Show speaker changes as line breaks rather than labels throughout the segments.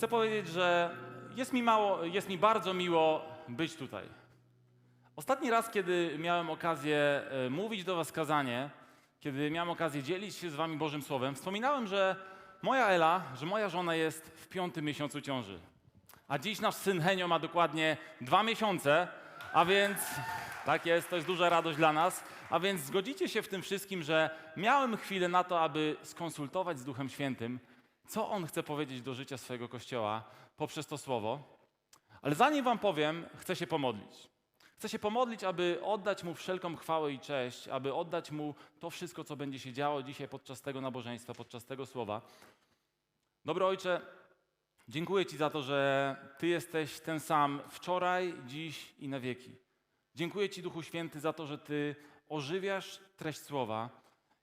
chcę powiedzieć, że jest mi, mało, jest mi bardzo miło być tutaj. Ostatni raz, kiedy miałem okazję e, mówić do Was kazanie, kiedy miałem okazję dzielić się z Wami Bożym Słowem, wspominałem, że moja Ela, że moja żona jest w piątym miesiącu ciąży. A dziś nasz syn Henio ma dokładnie dwa miesiące, a więc tak jest, to jest duża radość dla nas. A więc zgodzicie się w tym wszystkim, że miałem chwilę na to, aby skonsultować z Duchem Świętym, co on chce powiedzieć do życia swojego kościoła poprzez to słowo. Ale zanim wam powiem, chcę się pomodlić. Chcę się pomodlić, aby oddać mu wszelką chwałę i cześć, aby oddać mu to wszystko, co będzie się działo dzisiaj podczas tego nabożeństwa, podczas tego słowa. Dobry Ojcze, dziękuję Ci za to, że Ty jesteś ten sam wczoraj, dziś i na wieki. Dziękuję Ci, Duchu Święty, za to, że Ty ożywiasz treść słowa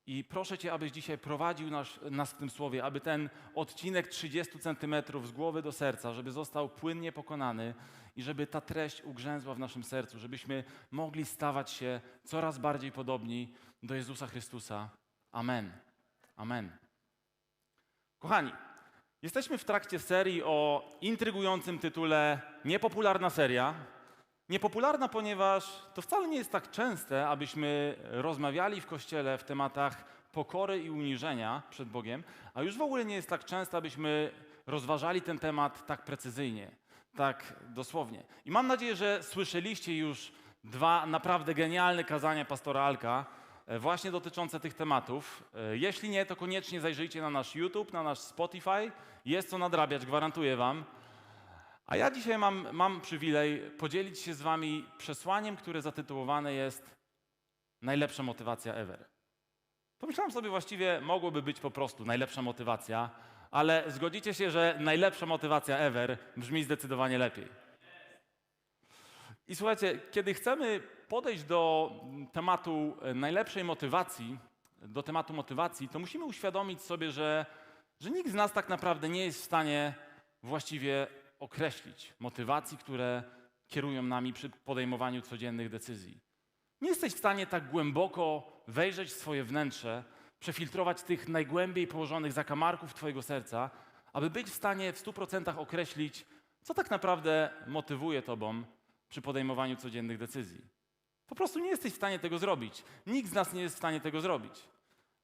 i proszę Cię, abyś dzisiaj prowadził nas, nas w tym słowie, aby ten odcinek 30 centymetrów z głowy do serca, żeby został płynnie pokonany i żeby ta treść ugrzęzła w naszym sercu, żebyśmy mogli stawać się coraz bardziej podobni do Jezusa Chrystusa. Amen. Amen. Kochani, jesteśmy w trakcie serii o intrygującym tytule Niepopularna seria. Niepopularna, ponieważ to wcale nie jest tak częste, abyśmy rozmawiali w kościele w tematach pokory i uniżenia przed Bogiem, a już w ogóle nie jest tak często, abyśmy rozważali ten temat tak precyzyjnie, tak dosłownie. I mam nadzieję, że słyszeliście już dwa naprawdę genialne kazania pastora Alka, e, właśnie dotyczące tych tematów. E, Jeśli nie, to koniecznie zajrzyjcie na nasz YouTube, na nasz Spotify. Jest co nadrabiać, gwarantuję Wam. A ja dzisiaj mam, mam przywilej podzielić się z Wami przesłaniem, które zatytułowane jest Najlepsza motywacja ever. Pomyślałem sobie właściwie, mogłoby być po prostu najlepsza motywacja, ale zgodzicie się, że najlepsza motywacja ever brzmi zdecydowanie lepiej. I słuchajcie, kiedy chcemy podejść do tematu najlepszej motywacji, do tematu motywacji, to musimy uświadomić sobie, że, że nikt z nas tak naprawdę nie jest w stanie właściwie określić motywacji, które kierują nami przy podejmowaniu codziennych decyzji. Nie jesteś w stanie tak głęboko wejrzeć w swoje wnętrze, przefiltrować tych najgłębiej położonych zakamarków Twojego serca, aby być w stanie w 100% określić, co tak naprawdę motywuje Tobą przy podejmowaniu codziennych decyzji. Po prostu nie jesteś w stanie tego zrobić. Nikt z nas nie jest w stanie tego zrobić.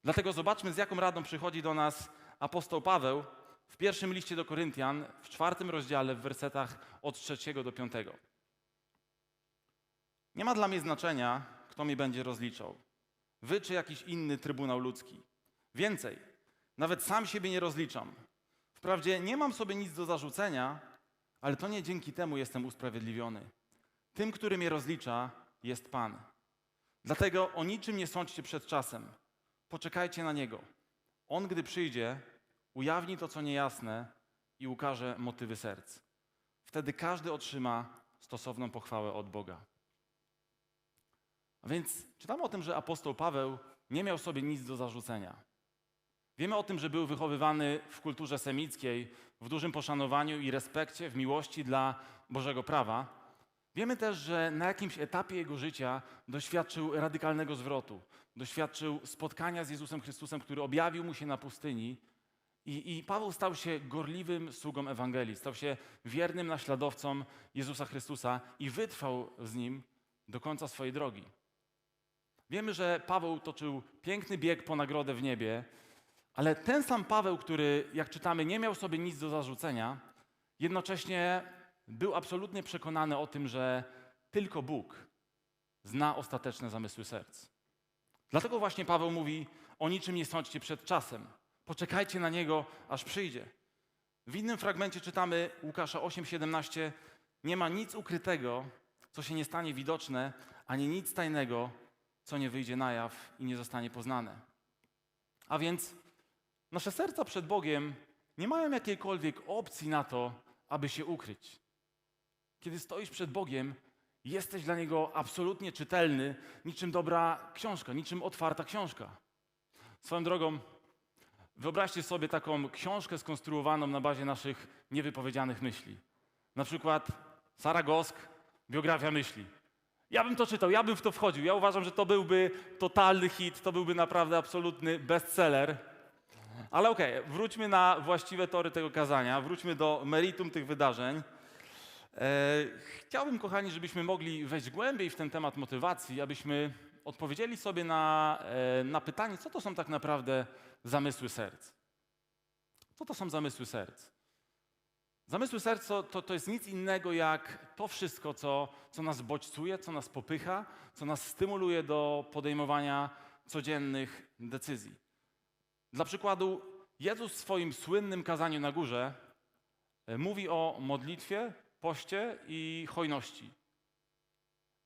Dlatego zobaczmy, z jaką radą przychodzi do nas apostoł Paweł w pierwszym liście do Koryntian, w czwartym rozdziale, w wersetach od trzeciego do piątego. Nie ma dla mnie znaczenia, kto mi będzie rozliczał. Wy czy jakiś inny trybunał ludzki. Więcej, nawet sam siebie nie rozliczam. Wprawdzie nie mam sobie nic do zarzucenia, ale to nie dzięki temu jestem usprawiedliwiony. Tym, który mnie rozlicza, jest Pan. Dlatego o niczym nie sądźcie przed czasem. Poczekajcie na Niego. On, gdy przyjdzie, ujawni to, co niejasne i ukaże motywy serc. Wtedy każdy otrzyma stosowną pochwałę od Boga. A więc czytamy o tym, że apostoł Paweł nie miał sobie nic do zarzucenia. Wiemy o tym, że był wychowywany w kulturze semickiej, w dużym poszanowaniu i respekcie, w miłości dla Bożego prawa. Wiemy też, że na jakimś etapie jego życia doświadczył radykalnego zwrotu. Doświadczył spotkania z Jezusem Chrystusem, który objawił mu się na pustyni. I, I Paweł stał się gorliwym sługą Ewangelii, stał się wiernym naśladowcą Jezusa Chrystusa i wytrwał z nim do końca swojej drogi. Wiemy, że Paweł toczył piękny bieg po nagrodę w niebie, ale ten sam Paweł, który, jak czytamy, nie miał sobie nic do zarzucenia, jednocześnie był absolutnie przekonany o tym, że tylko Bóg zna ostateczne zamysły serc. Dlatego właśnie Paweł mówi: O niczym nie sądźcie przed czasem. Poczekajcie na niego, aż przyjdzie. W innym fragmencie czytamy Łukasza 8:17: Nie ma nic ukrytego, co się nie stanie widoczne, ani nic tajnego, co nie wyjdzie na jaw i nie zostanie poznane. A więc nasze serca przed Bogiem nie mają jakiejkolwiek opcji na to, aby się ukryć. Kiedy stoisz przed Bogiem, jesteś dla Niego absolutnie czytelny, niczym dobra książka, niczym otwarta książka. Swoją drogą, wyobraźcie sobie taką książkę skonstruowaną na bazie naszych niewypowiedzianych myśli. Na przykład Sara Gosk, biografia myśli. Ja bym to czytał, ja bym w to wchodził. Ja uważam, że to byłby totalny hit, to byłby naprawdę absolutny bestseller. Ale okej, wróćmy na właściwe tory tego kazania, wróćmy do meritum tych wydarzeń. E, chciałbym, kochani, żebyśmy mogli wejść głębiej w ten temat motywacji, abyśmy odpowiedzieli sobie na, e, na pytanie, co to są tak naprawdę zamysły serc. Co to są zamysły serc? Zamysły serc to, to, to jest nic innego jak to wszystko, co, co nas bodźcuje, co nas popycha, co nas stymuluje do podejmowania codziennych decyzji. Dla przykładu, Jezus w swoim słynnym kazaniu na górze e, mówi o modlitwie, poście i hojności.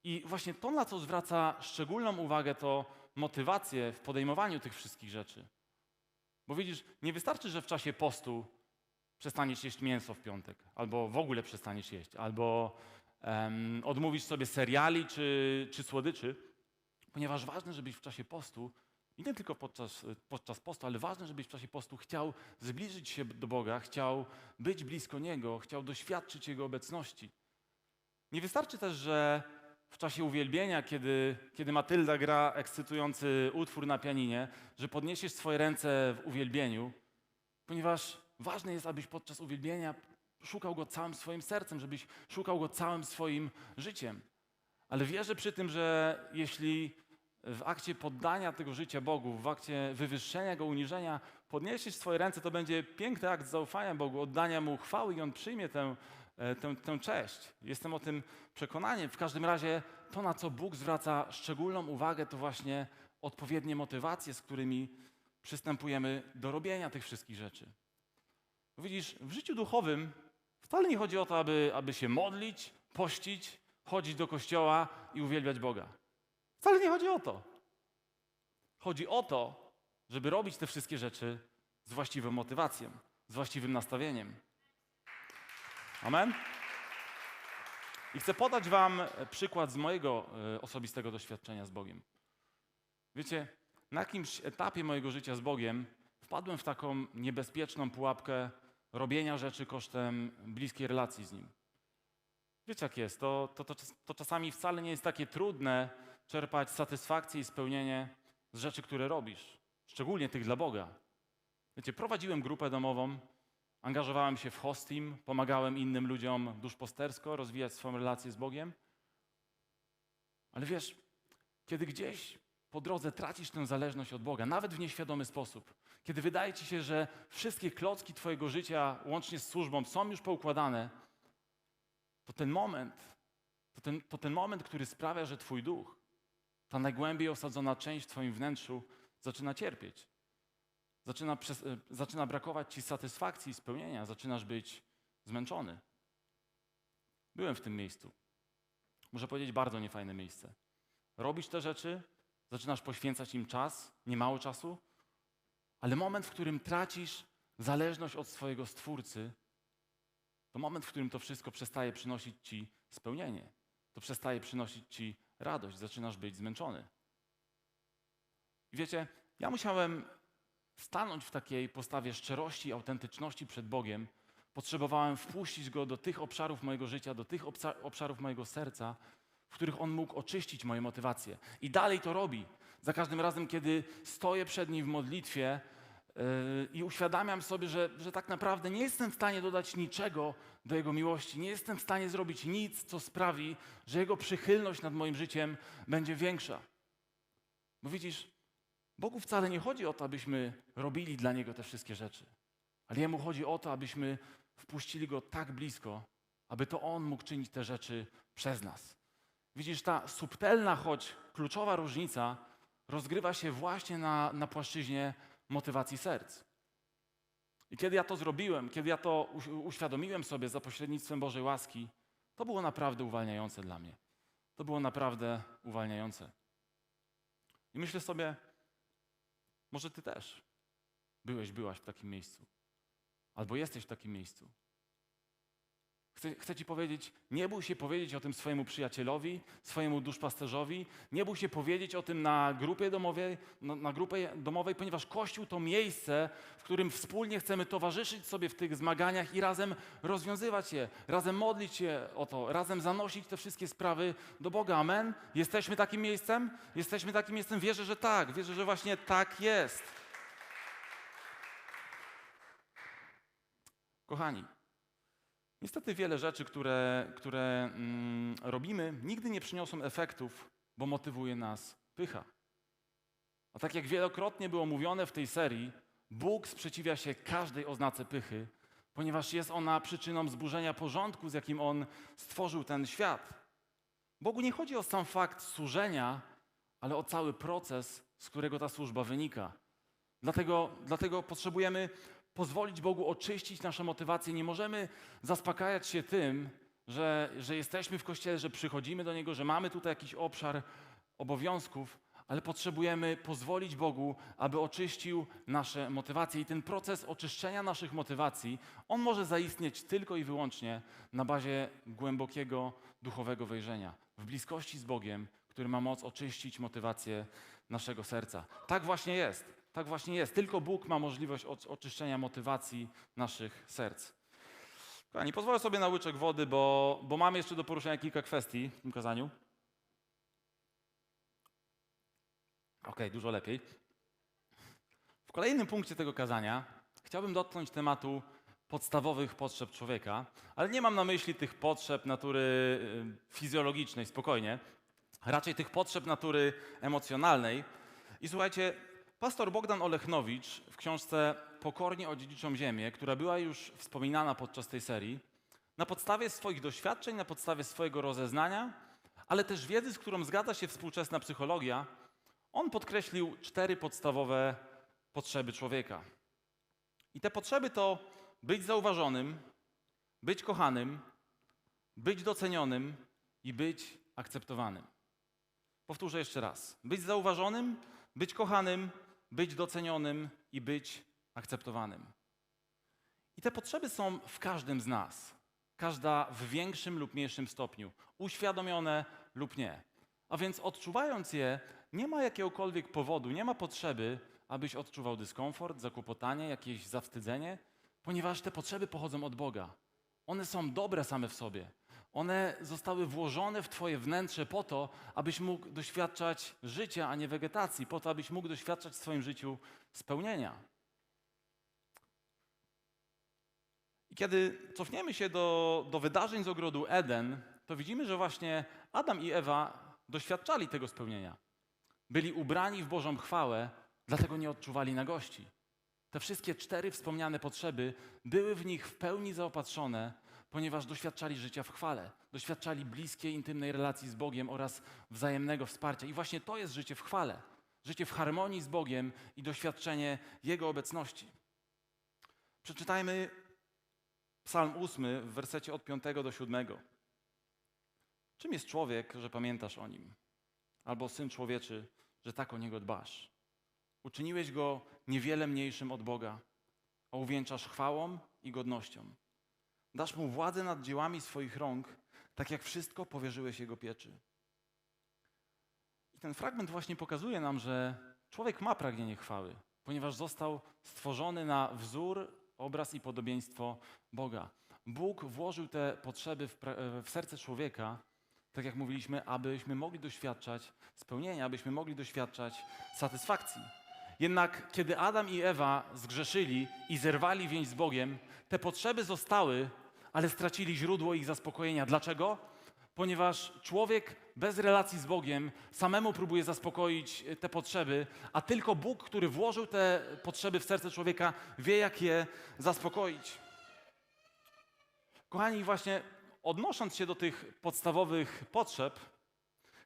I właśnie to, na co zwraca szczególną uwagę, to motywację w podejmowaniu tych wszystkich rzeczy. Bo widzisz, nie wystarczy, że w czasie postu przestaniesz jeść mięso w piątek, albo w ogóle przestaniesz jeść, albo um, odmówisz sobie seriali czy, czy słodyczy, ponieważ ważne, żebyś w czasie postu, i nie tylko podczas, podczas postu, ale ważne, żebyś w czasie postu chciał zbliżyć się do Boga, chciał być blisko Niego, chciał doświadczyć Jego obecności. Nie wystarczy też, że w czasie uwielbienia, kiedy, kiedy Matylda gra ekscytujący utwór na pianinie, że podniesiesz swoje ręce w uwielbieniu, ponieważ ważne jest, abyś podczas uwielbienia szukał Go całym swoim sercem, żebyś szukał Go całym swoim życiem. Ale wierzę przy tym, że jeśli w akcie poddania tego życia Bogu, w akcie wywyższenia Go, uniżenia, podniesiesz swoje ręce, to będzie piękny akt zaufania Bogu, oddania Mu chwały i On przyjmie tę, tę, tę cześć. Jestem o tym przekonany. W każdym razie to, na co Bóg zwraca szczególną uwagę, to właśnie odpowiednie motywacje, z którymi przystępujemy do robienia tych wszystkich rzeczy. Widzisz, w życiu duchowym wcale nie chodzi o to, aby, aby się modlić, pościć, chodzić do kościoła i uwielbiać Boga. Wcale nie chodzi o to. Chodzi o to, żeby robić te wszystkie rzeczy z właściwą motywacją, z właściwym nastawieniem. Amen? I chcę podać Wam przykład z mojego e, osobistego doświadczenia z Bogiem. Wiecie, na jakimś etapie mojego życia z Bogiem wpadłem w taką niebezpieczną pułapkę robienia rzeczy kosztem bliskiej relacji z Nim. Wiecie, jak jest? To, to, to, to czasami wcale nie jest takie trudne czerpać satysfakcję i spełnienie z rzeczy, które robisz, szczególnie tych dla Boga. Wiecie, prowadziłem grupę domową, angażowałem się w hostim, pomagałem innym ludziom duszpostersko rozwijać swoją relację z Bogiem. Ale wiesz, kiedy gdzieś po drodze tracisz tę zależność od Boga, nawet w nieświadomy sposób, kiedy wydaje ci się, że wszystkie klocki Twojego życia, łącznie z służbą, są już poukładane, to ten moment, to ten, to ten moment, który sprawia, że Twój duch, ta najgłębiej osadzona część w Twoim wnętrzu zaczyna cierpieć. Zaczyna, przez, e, zaczyna brakować Ci satysfakcji i spełnienia, zaczynasz być zmęczony. Byłem w tym miejscu. Muszę powiedzieć, bardzo niefajne miejsce. Robisz te rzeczy, zaczynasz poświęcać im czas, nie mało czasu, ale moment, w którym tracisz zależność od swojego Stwórcy, to moment, w którym to wszystko przestaje przynosić Ci spełnienie. To przestaje przynosić Ci radość, zaczynasz być zmęczony. I wiecie, ja musiałem stanąć w takiej postawie szczerości, autentyczności przed Bogiem. Potrzebowałem wpuścić Go do tych obszarów mojego życia, do tych obszarów mojego serca, w których On mógł oczyścić moje motywacje. I dalej to robi. Za każdym razem, kiedy stoję przed Nim w modlitwie yy, i uświadamiam sobie, że, że tak naprawdę nie jestem w stanie dodać niczego do Jego miłości, nie jestem w stanie zrobić nic, co sprawi, że Jego przychylność nad moim życiem będzie większa. Bo widzisz, Bogu wcale nie chodzi o to, abyśmy robili dla Niego te wszystkie rzeczy, ale Jemu chodzi o to, abyśmy wpuścili Go tak blisko, aby to On mógł czynić te rzeczy przez nas. Widzisz, ta subtelna, choć kluczowa różnica rozgrywa się właśnie na, na płaszczyźnie motywacji serc. I kiedy ja to zrobiłem, kiedy ja to uświadomiłem sobie za pośrednictwem Bożej łaski, to było naprawdę uwalniające dla mnie. To było naprawdę uwalniające. I myślę sobie, może ty też byłeś, byłaś w takim miejscu. Albo jesteś w takim miejscu. Chcę, chcę, Ci powiedzieć, nie bój się powiedzieć o tym swojemu przyjacielowi, swojemu duszpasterzowi, nie bój się powiedzieć o tym na grupie domowej, na, na grupie domowej, ponieważ Kościół to miejsce, w którym wspólnie chcemy towarzyszyć sobie w tych zmaganiach i razem rozwiązywać je, razem modlić się o to, razem zanosić te wszystkie sprawy do Boga. Amen? Jesteśmy takim miejscem? Jesteśmy takim miejscem? Wierzę, że tak. Wierzę, że właśnie tak jest. Kochani, niestety wiele rzeczy, które, które mm, robimy, nigdy nie przyniosą efektów, bo motywuje nas pycha. A tak jak wielokrotnie było mówione w tej serii, Bóg sprzeciwia się każdej oznace pychy, ponieważ jest ona przyczyną zburzenia porządku, z jakim On stworzył ten świat. Bogu nie chodzi o sam fakt służenia, ale o cały proces, z którego ta służba wynika. Dlatego, dlatego potrzebujemy pozwolić Bogu oczyścić nasze motywacje. Nie możemy zaspokajać się tym, że, że jesteśmy w kościele, że przychodzimy do Niego, że mamy tutaj jakiś obszar obowiązków, ale potrzebujemy pozwolić Bogu, aby oczyścił nasze motywacje. I ten proces oczyszczenia naszych motywacji, on może zaistnieć tylko i wyłącznie na bazie głębokiego duchowego wejrzenia, w bliskości z Bogiem, który ma moc oczyścić motywację naszego serca. Tak właśnie jest. Tak właśnie jest. Tylko Bóg ma możliwość oczyszczenia motywacji naszych serc. Kochani, pozwolę sobie na łyczek wody, bo, bo mamy jeszcze do poruszenia kilka kwestii w tym kazaniu. Okej, dużo lepiej. W kolejnym punkcie tego kazania chciałbym dotknąć tematu podstawowych potrzeb człowieka, ale nie mam na myśli tych potrzeb natury y, fizjologicznej, spokojnie, raczej tych potrzeb natury emocjonalnej. I słuchajcie, pastor Bogdan Olechnowicz w książce Pokornie odziedziczą ziemię, która była już wspominana podczas tej serii, na podstawie swoich doświadczeń, na podstawie swojego rozeznania, ale też wiedzy, z którą zgadza się współczesna psychologia, on podkreślił cztery podstawowe potrzeby człowieka. I te potrzeby to być zauważonym, być kochanym, być docenionym i być akceptowanym. Powtórzę jeszcze raz. Być zauważonym, być kochanym, być docenionym i być akceptowanym. I te potrzeby są w każdym z nas. Każda w większym lub mniejszym stopniu, uświadomione lub nie. A więc odczuwając je, nie ma jakiegokolwiek powodu, nie ma potrzeby, abyś odczuwał dyskomfort, zakłopotanie, jakieś zawstydzenie, ponieważ te potrzeby pochodzą od Boga. One są dobre same w sobie. One zostały włożone w Twoje wnętrze po to, abyś mógł doświadczać życia, a nie wegetacji, po to, abyś mógł doświadczać w swoim życiu spełnienia. I kiedy cofniemy się do, do wydarzeń z ogrodu Eden, to widzimy, że właśnie Adam i Ewa doświadczali tego spełnienia. Byli ubrani w Bożą chwałę, dlatego nie odczuwali nagości. Te wszystkie cztery wspomniane potrzeby były w nich w pełni zaopatrzone, ponieważ doświadczali życia w chwale, doświadczali bliskiej, intymnej relacji z Bogiem oraz wzajemnego wsparcia. I właśnie to jest życie w chwale, życie w harmonii z Bogiem i doświadczenie Jego obecności. Przeczytajmy Psalm 8 w wersecie od 5 do 7. Czym jest człowiek, że pamiętasz o nim? Albo syn człowieczy, że tak o niego dbasz? Uczyniłeś go niewiele mniejszym od Boga, a uwieńczasz chwałą i godnością. Dasz mu władzę nad dziełami swoich rąk, tak jak wszystko powierzyłeś jego pieczy. I ten fragment właśnie pokazuje nam, że człowiek ma pragnienie chwały, ponieważ został stworzony na wzór, obraz i podobieństwo Boga. Bóg włożył te potrzeby w, w serce człowieka, tak jak mówiliśmy, abyśmy mogli doświadczać spełnienia, abyśmy mogli doświadczać satysfakcji. Jednak kiedy Adam i Ewa zgrzeszyli i zerwali więź z Bogiem, te potrzeby zostały, ale stracili źródło ich zaspokojenia. Dlaczego? Ponieważ człowiek bez relacji z Bogiem samemu próbuje zaspokoić e, te potrzeby, a tylko Bóg, który włożył te potrzeby w serce człowieka, wie, jak je zaspokoić. Kochani, właśnie odnosząc się do tych podstawowych potrzeb,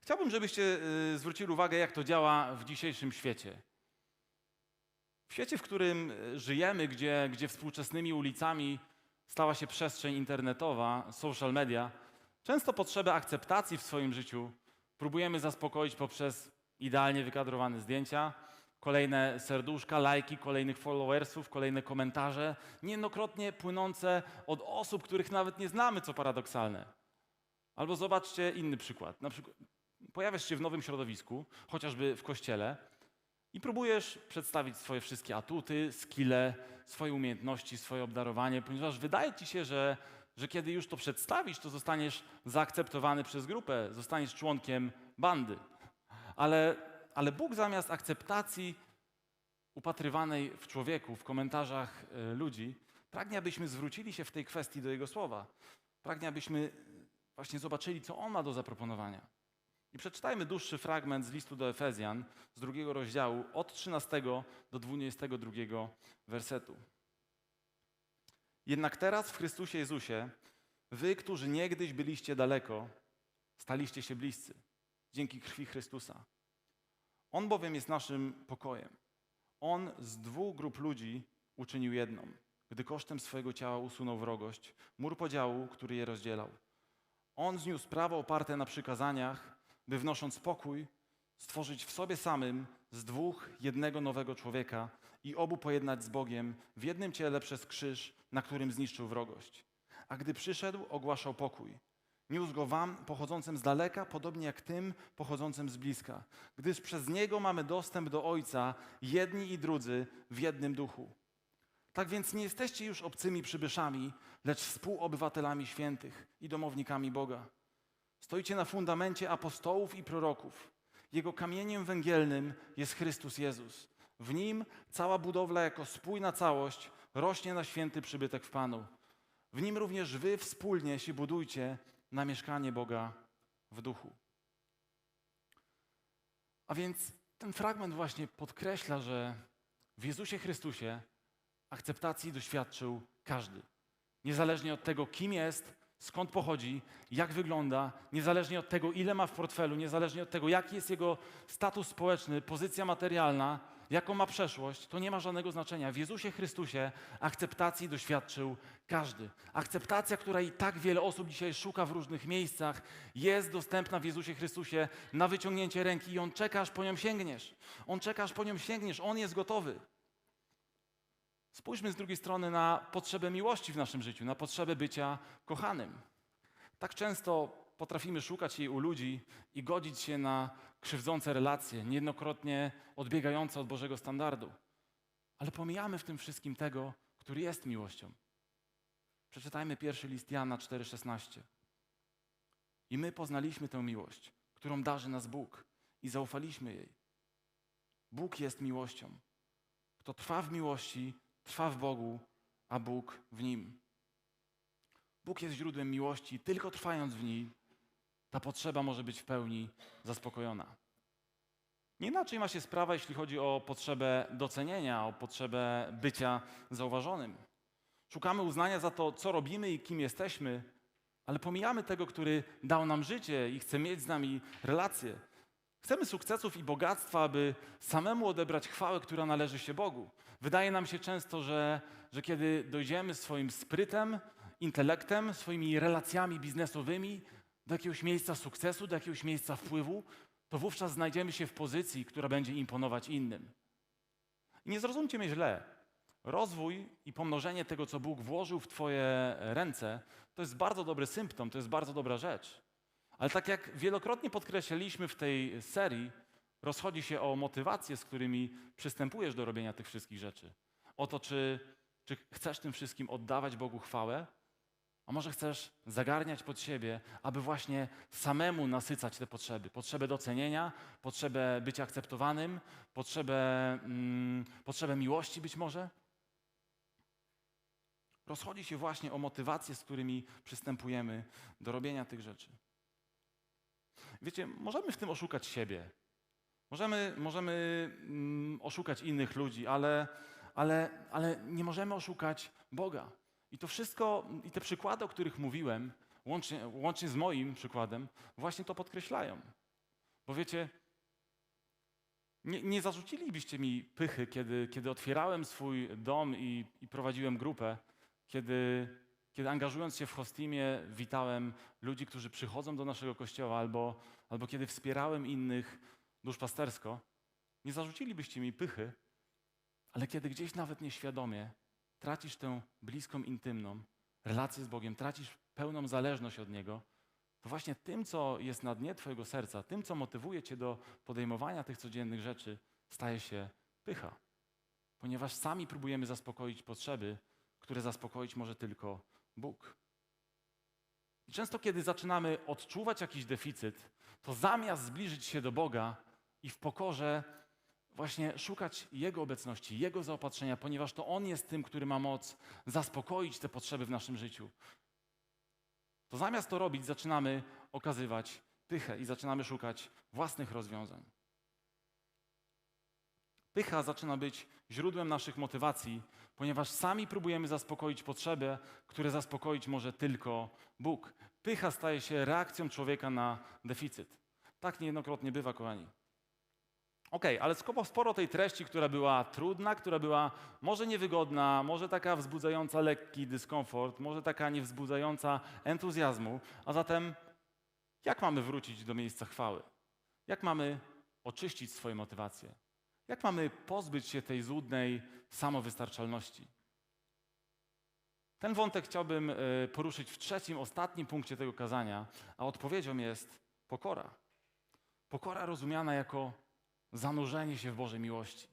chciałbym, żebyście y, zwrócili uwagę, jak to działa w dzisiejszym świecie. W świecie, w którym y, żyjemy, gdzie, gdzie współczesnymi ulicami stała się przestrzeń internetowa, social media, często potrzebę akceptacji w swoim życiu próbujemy zaspokoić poprzez idealnie wykadrowane zdjęcia, kolejne serduszka, lajki, kolejnych followersów, kolejne komentarze, niejednokrotnie płynące od osób, których nawet nie znamy, co paradoksalne. Albo zobaczcie inny przykład. Na przykład pojawiasz się w nowym środowisku, chociażby w kościele, i próbujesz przedstawić swoje wszystkie atuty, skille, swoje umiejętności, swoje obdarowanie, ponieważ wydaje ci się, że, że kiedy już to przedstawisz, to zostaniesz zaakceptowany przez grupę, zostaniesz członkiem bandy. Ale, ale Bóg zamiast akceptacji upatrywanej w człowieku, w komentarzach y, ludzi, Pragnie, abyśmy zwrócili się w tej kwestii do Jego słowa. Pragnie, abyśmy właśnie zobaczyli, co On ma do zaproponowania. I przeczytajmy dłuższy fragment z listu do Efezjan z drugiego rozdziału, od 13 do 22 wersetu. Jednak teraz w Chrystusie Jezusie, wy, którzy niegdyś byliście daleko, staliście się bliscy dzięki krwi Chrystusa. On bowiem jest naszym pokojem. On z dwóch grup ludzi uczynił jedną, gdy kosztem swojego ciała usunął wrogość, mur podziału, który je rozdzielał. On zniósł prawo oparte na przykazaniach, by wnosząc pokój, stworzyć w sobie samym z dwóch jednego nowego człowieka i obu pojednać z Bogiem w jednym ciele przez krzyż, na którym zniszczył wrogość. A gdy przyszedł, ogłaszał pokój. Niósł go wam, pochodzącym z daleka, podobnie jak tym, pochodzącym z bliska, gdyż przez niego mamy dostęp do Ojca, jedni i drudzy, w jednym duchu. Tak więc nie jesteście już obcymi przybyszami, lecz współobywatelami świętych i domownikami Boga. Stoicie na fundamencie apostołów i proroków. Jego kamieniem węgielnym jest Chrystus Jezus. W nim cała budowla jako spójna całość rośnie na święty przybytek w Panu. W nim również wy wspólnie się budujcie na mieszkanie Boga w duchu. A więc ten fragment właśnie podkreśla, że w Jezusie Chrystusie akceptacji doświadczył każdy. Niezależnie od tego, kim jest, skąd pochodzi, jak wygląda, niezależnie od tego, ile ma w portfelu, niezależnie od tego, jaki jest jego status społeczny, pozycja materialna, jaką ma przeszłość, to nie ma żadnego znaczenia. W Jezusie Chrystusie akceptacji doświadczył każdy. Akceptacja, której tak wiele osób dzisiaj szuka w różnych miejscach, jest dostępna w Jezusie Chrystusie na wyciągnięcie ręki i On czeka, aż po nią sięgniesz. On czeka, aż po nią sięgniesz. On jest gotowy. Spójrzmy z drugiej strony na potrzebę miłości w naszym życiu, na potrzebę bycia kochanym. Tak często potrafimy szukać jej u ludzi i godzić się na krzywdzące relacje, niejednokrotnie odbiegające od Bożego standardu. Ale pomijamy w tym wszystkim tego, który jest miłością. Przeczytajmy pierwszy list Jana 4,16. I my poznaliśmy tę miłość, którą darzy nas Bóg i zaufaliśmy jej. Bóg jest miłością. Kto trwa w miłości, trwa w Bogu, a Bóg w nim. Bóg jest źródłem miłości, tylko trwając w niej, ta potrzeba może być w pełni zaspokojona. Nie inaczej ma się sprawa, jeśli chodzi o potrzebę docenienia, o potrzebę bycia zauważonym. Szukamy uznania za to, co robimy i kim jesteśmy, ale pomijamy tego, który dał nam życie i chce mieć z nami relacje. Chcemy sukcesów i bogactwa, aby samemu odebrać chwałę, która należy się Bogu. Wydaje nam się często, że, że kiedy dojdziemy swoim sprytem, intelektem, swoimi relacjami biznesowymi do jakiegoś miejsca sukcesu, do jakiegoś miejsca wpływu, to wówczas znajdziemy się w pozycji, która będzie imponować innym. I nie zrozumcie mnie źle. Rozwój i pomnożenie tego, co Bóg włożył w Twoje ręce, to jest bardzo dobry symptom, to jest bardzo dobra rzecz. Ale tak jak wielokrotnie podkreśliliśmy w tej serii, rozchodzi się o motywacje, z którymi przystępujesz do robienia tych wszystkich rzeczy. O to, czy, czy chcesz tym wszystkim oddawać Bogu chwałę, a może chcesz zagarniać pod siebie, aby właśnie samemu nasycać te potrzeby. Potrzebę docenienia, potrzebę bycia akceptowanym, potrzebę, mm, potrzebę miłości być może. Rozchodzi się właśnie o motywacje, z którymi przystępujemy do robienia tych rzeczy. Wiecie, możemy w tym oszukać siebie. Możemy, możemy mm, oszukać innych ludzi, ale, ale, ale nie możemy oszukać Boga. I to wszystko, i te przykłady, o których mówiłem, łącznie, łącznie z moim przykładem, właśnie to podkreślają. Bo wiecie, nie, nie zarzucilibyście mi pychy, kiedy, kiedy otwierałem swój dom i, i prowadziłem grupę, kiedy, kiedy angażując się w hostimie, witałem ludzi, którzy przychodzą do naszego kościoła, albo, albo kiedy wspierałem innych duszpastersko, nie zarzucilibyście mi pychy, ale kiedy gdzieś nawet nieświadomie tracisz tę bliską, intymną relację z Bogiem, tracisz pełną zależność od Niego, to właśnie tym, co jest na dnie Twojego serca, tym, co motywuje Cię do podejmowania tych codziennych rzeczy, staje się pycha. Ponieważ sami próbujemy zaspokoić potrzeby, które zaspokoić może tylko Bóg. I często, kiedy zaczynamy odczuwać jakiś deficyt, to zamiast zbliżyć się do Boga i w pokorze właśnie szukać Jego obecności, Jego zaopatrzenia, ponieważ to On jest tym, który ma moc zaspokoić te potrzeby w naszym życiu. To zamiast to robić, zaczynamy okazywać pychę i zaczynamy szukać własnych rozwiązań. Pycha zaczyna być źródłem naszych motywacji, ponieważ sami próbujemy zaspokoić potrzeby, które zaspokoić może tylko Bóg. Pycha staje się reakcją człowieka na deficyt. Tak niejednokrotnie bywa, kochani. Okej, ale sporo tej treści, która była trudna, która była może niewygodna, może taka wzbudzająca lekki dyskomfort, może taka niewzbudzająca entuzjazmu, a zatem jak mamy wrócić do miejsca chwały? Jak mamy oczyścić swoje motywacje? Jak mamy pozbyć się tej złudnej samowystarczalności? Ten wątek chciałbym e, poruszyć w trzecim, ostatnim punkcie tego kazania, a odpowiedzią jest pokora. Pokora rozumiana jako zanurzenie się w Bożej miłości,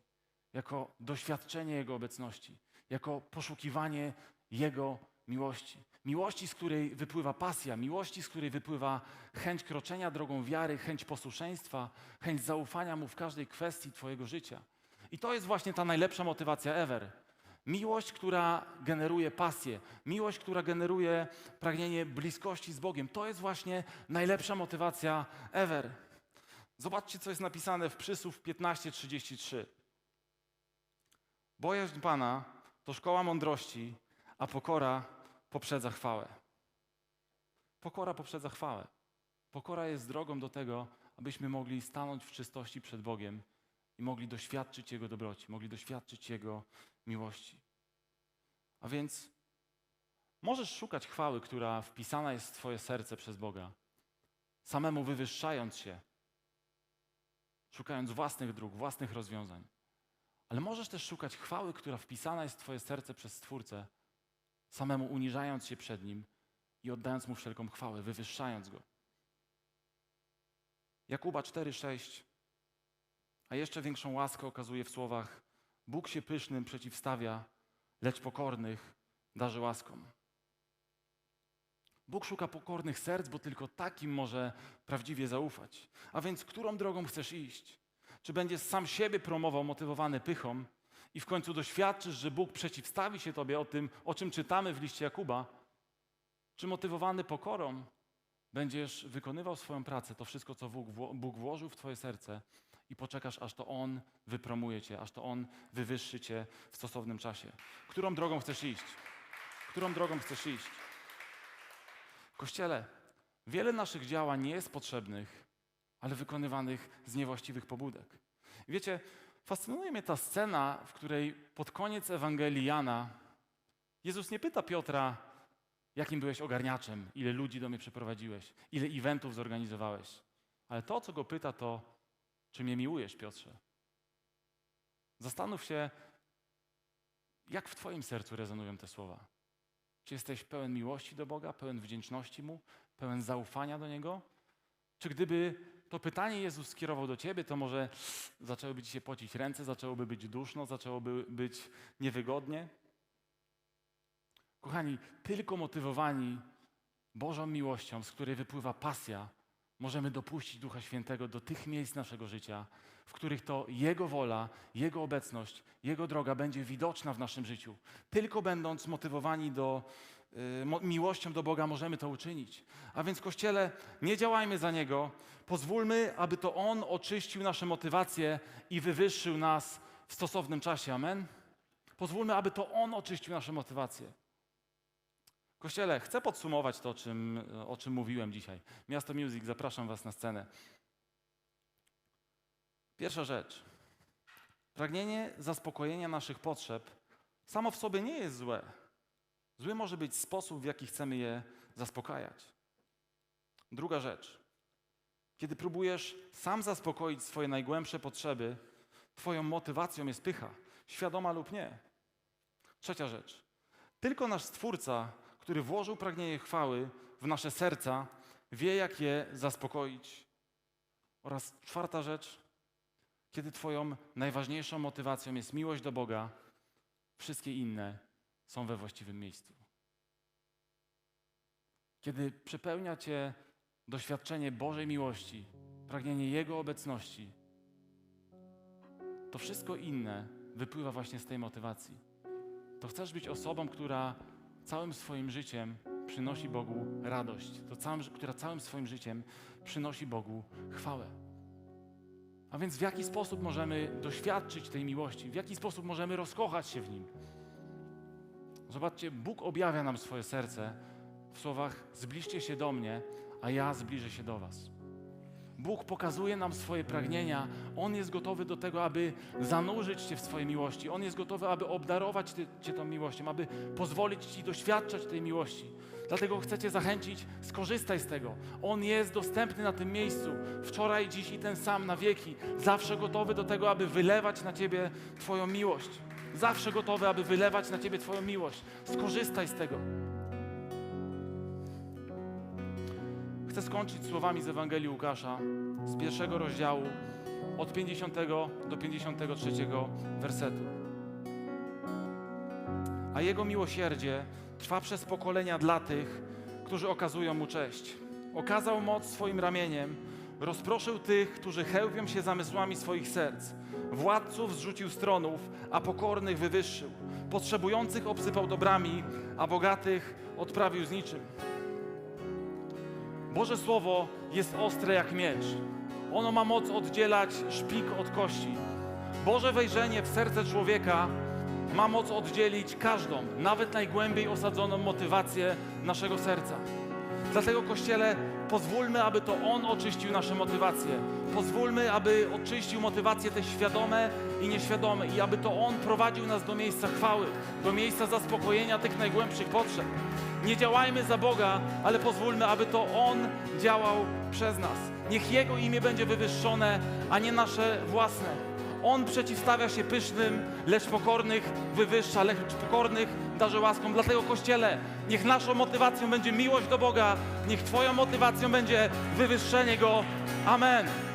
jako doświadczenie Jego obecności, jako poszukiwanie Jego miłości. Miłości, z której wypływa pasja, miłości, z której wypływa chęć kroczenia drogą wiary, chęć posłuszeństwa, chęć zaufania Mu w każdej kwestii Twojego życia. I to jest właśnie ta najlepsza motywacja ever. Miłość, która generuje pasję, miłość, która generuje pragnienie bliskości z Bogiem. To jest właśnie najlepsza motywacja ever. Zobaczcie, co jest napisane w Przysłów 15:33. Bojaźń Pana to szkoła mądrości, a pokora poprzedza chwałę. Pokora poprzedza chwałę. Pokora jest drogą do tego, abyśmy mogli stanąć w czystości przed Bogiem i mogli doświadczyć Jego dobroci, mogli doświadczyć Jego miłości. A więc możesz szukać chwały, która wpisana jest w Twoje serce przez Boga, samemu wywyższając się, szukając własnych dróg, własnych rozwiązań. Ale możesz też szukać chwały, która wpisana jest w Twoje serce przez Stwórcę, samemu uniżając się przed Nim i oddając Mu wszelką chwałę, wywyższając Go. Jakuba 4,6 A jeszcze większą łaskę okazuje w słowach Bóg się pysznym przeciwstawia, lecz pokornych darzy łaską. Bóg szuka pokornych serc, bo tylko takim może prawdziwie zaufać. A więc którą drogą chcesz iść? Czy będziesz sam siebie promował, motywowany pychą i w końcu doświadczysz, że Bóg przeciwstawi się tobie o tym, o czym czytamy w liście Jakuba? Czy motywowany pokorą będziesz wykonywał swoją pracę, to wszystko, co Bóg włożył w twoje serce i poczekasz, aż to On wypromuje cię, aż to On wywyższy cię w stosownym czasie? Którą drogą chcesz iść? Którą drogą chcesz iść? Kościele, wiele naszych działań nie jest potrzebnych, ale wykonywanych z niewłaściwych pobudek. wiecie, fascynuje mnie ta scena, w której pod koniec Ewangelii Jana Jezus nie pyta Piotra, jakim byłeś ogarniaczem, ile ludzi do mnie przeprowadziłeś, ile eventów zorganizowałeś. Ale to, co go pyta, to czy mnie miłujesz, Piotrze? Zastanów się, jak w Twoim sercu rezonują te słowa. Czy jesteś pełen miłości do Boga, pełen wdzięczności Mu, pełen zaufania do Niego? Czy gdyby to pytanie Jezus skierował do ciebie, to może zaczęłyby ci się pocić ręce, zaczęłoby być duszno, zaczęłoby być niewygodnie? Kochani, tylko motywowani Bożą miłością, z której wypływa pasja, możemy dopuścić Ducha Świętego do tych miejsc naszego życia, w których to Jego wola, Jego obecność, Jego droga będzie widoczna w naszym życiu. Tylko będąc motywowani do miłością do Boga możemy to uczynić. A więc Kościele, nie działajmy za Niego, pozwólmy, aby to On oczyścił nasze motywacje i wywyższył nas w stosownym czasie. Amen? Pozwólmy, aby to On oczyścił nasze motywacje. Kościele, chcę podsumować to, o czym, o czym mówiłem dzisiaj. Miasto Music, zapraszam Was na scenę. Pierwsza rzecz. Pragnienie zaspokojenia naszych potrzeb samo w sobie nie jest złe. Zły może być sposób, w jaki chcemy je zaspokajać. Druga rzecz. Kiedy próbujesz sam zaspokoić swoje najgłębsze potrzeby, Twoją motywacją jest pycha, świadoma lub nie. Trzecia rzecz. Tylko nasz Stwórca który włożył pragnienie chwały w nasze serca, wie, jak je zaspokoić. Oraz czwarta rzecz, kiedy Twoją najważniejszą motywacją jest miłość do Boga, wszystkie inne są we właściwym miejscu. Kiedy przepełnia Cię doświadczenie Bożej miłości, pragnienie Jego obecności, to wszystko inne wypływa właśnie z tej motywacji. To chcesz być osobą, która całym swoim życiem przynosi Bogu radość, to całym, która całym swoim życiem przynosi Bogu chwałę. A więc w jaki sposób możemy doświadczyć tej miłości? W jaki sposób możemy rozkochać się w Nim? Zobaczcie, Bóg objawia nam swoje serce w słowach: Zbliżcie się do mnie, a ja zbliżę się do Was. Bóg pokazuje nam swoje pragnienia. On jest gotowy do tego, aby zanurzyć Cię w swojej miłości. On jest gotowy, aby obdarować ty, Cię tą miłością, aby pozwolić Ci doświadczać tej miłości. Dlatego chcę Cię zachęcić, skorzystaj z tego. On jest dostępny na tym miejscu. Wczoraj, dziś i ten sam na wieki. Zawsze gotowy do tego, aby wylewać na Ciebie Twoją miłość. Zawsze gotowy, aby wylewać na Ciebie Twoją miłość. Skorzystaj z tego. Chcę skończyć słowami z Ewangelii Łukasza z pierwszego rozdziału od 50 do 53 wersetu. A Jego miłosierdzie trwa przez pokolenia dla tych, którzy okazują Mu cześć. Okazał moc swoim ramieniem, rozproszył tych, którzy chełpią się zamysłami swoich serc. Władców zrzucił z tronów, a pokornych wywyższył. Potrzebujących obsypał dobrami, a bogatych odprawił z niczym. Boże Słowo jest ostre jak miecz. Ono ma moc oddzielać szpik od kości. Boże wejrzenie w serce człowieka ma moc oddzielić każdą, nawet najgłębiej osadzoną motywację naszego serca. Dlatego, Kościele, pozwólmy, aby to On oczyścił nasze motywacje. Pozwólmy, aby oczyścił motywacje te świadome i nieświadome i aby to On prowadził nas do miejsca chwały, do miejsca zaspokojenia tych najgłębszych potrzeb. Nie działajmy za Boga, ale pozwólmy, aby to On działał przez nas. Niech Jego imię będzie wywyższone, a nie nasze własne. On przeciwstawia się pysznym, lecz pokornych wywyższa, lecz pokornych darzy łaską. Dlatego, Kościele, niech naszą motywacją będzie miłość do Boga, niech Twoją motywacją będzie wywyższenie Go. Amen.